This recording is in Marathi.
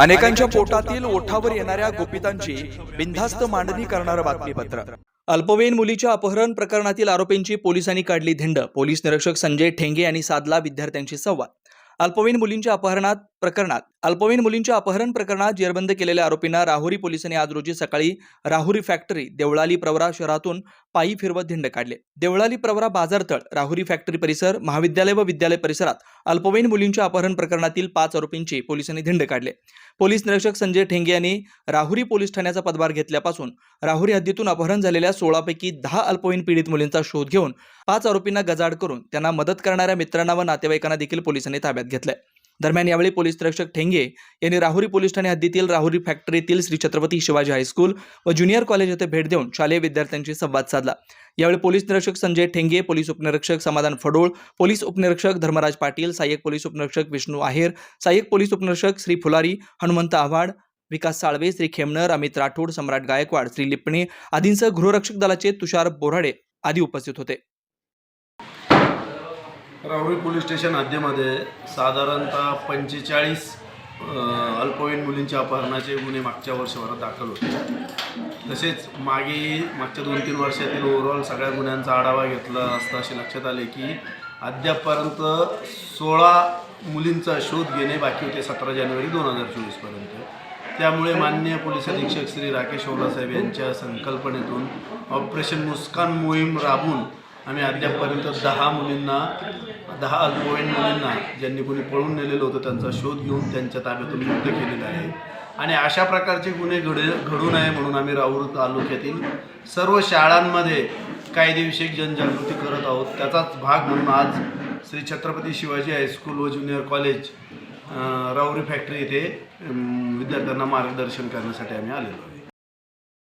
अनेकांच्या पोटातील ओठावर येणाऱ्या गोपितांची बिनधास्त मांडणी करणारं बातमीपत्र. अल्पवयीन मुलीच्या अपहरण प्रकरणातील आरोपींची पोलिसांनी काढली धिंड. पोलीस निरीक्षक संजय ठेंगे यांनी साधला विद्यार्थ्यांशी संवाद. अल्पवयीन मुलींच्या अपहरणात प्रकरणात अल्पवयीन मुलींच्या अपहरण प्रकरणात जेरबंद केलेल्या आरोपींना राहुरी पोलिसांनी आज रोजी सकाळी राहुरी फॅक्टरी देवळाली प्रवरा शहरातून पायी फिरवत धिंड काढले. देवळाली प्रवरा बाजारतळ राहुरी फॅक्टरी परिसर महाविद्यालय व विद्यालय परिसरात अल्पवयीन मुलींच्या अपहरण प्रकरणातील पाच आरोपींची पोलिसांनी धिंड काढले. पोलीस निरीक्षक संजय ठेंगे यांनी राहुरी पोलीस ठाण्याचा पदभार घेतल्यापासून राहुरी हद्दीतून अपहरण झालेल्या सोळापैकी दहा अल्पवयीन पीडित मुलींचा शोध घेऊन पाच आरोपींना गजाड करून त्यांना मदत करणाऱ्या मित्रांना व नातेवाईकांना देखील पोलिसांनी ताब्यात घेतलंय. दरम्यान यावेळी पोलीस निरीक्षक ठेंगे यांनी राहुरी पोलीस ठाणे हद्दीतील राहुरी फॅक्टरीतील श्री छत्रपती शिवाजी हायस्कूल व ज्युनियर कॉलेज येथे भेट देऊन शालेय विद्यार्थ्यांशी संवाद साधला. यावेळी पोलीस निरीक्षक संजय ठेंगे पोलीस उपनिरीक्षक समाधान फडोळ पोलीस उपनिरीक्षक धर्मराज पाटील सहाय्यक पोलीस उपनिरीक्षक विष्णू आहेर सहाय्यक पोलीस उपनिरीक्षक श्री फुलारी हनुमंत आव्हाड विकास साळवे श्री खेमनर अमित राठोड सम्राट गायकवाड श्री लिपणे आदींसह गृहरक्षक दलाचे तुषार बोराडे आदी उपस्थित होते. राहुरी पोलीस स्टेशन हद्दीमध्ये साधारणतः पंचेचाळीस अल्पवयीन मुलींच्या अपहरणाचे गुन्हे मागच्या वर्षभरात दाखल होते. तसेच मागे मागच्या दोन तीन वर्षातील ओव्हरऑल सगळ्या गुन्ह्यांचा आढावा घेतला असता असे लक्षात आले की अद्यापपर्यंत सोळा मुलींचा शोध घेणे बाकी होते सतरा जानेवारी दोन हजार चोवीसपर्यंत त्यामुळे माननीय पोलीस अधीक्षक श्री राकेश ओलासाहेब यांच्या संकल्पनेतून ऑपरेशन मुस्कान मोहीम राबून आम्ही अद्यापपर्यंत दहा मुलींना दहा अल्पवयीन मुलींना ज्यांनी कोणी पळून नेलेलं होतं त्यांचा शोध घेऊन त्यांच्या ताब्यातून मुक्त केलेला आहे. आणि अशा प्रकारचे गुन्हे घड घडू नये म्हणून आम्ही राऊर तालुक्यातील सर्व शाळांमध्ये कायदेविषयक जनजागृती करत आहोत. त्याचाच भाग म्हणून आज श्री छत्रपती शिवाजी हायस्कूल व ज्युनियर कॉलेज राऊरी फॅक्टरी येथे विद्यार्थ्यांना मार्गदर्शन करण्यासाठी आम्ही आलेलो आहे.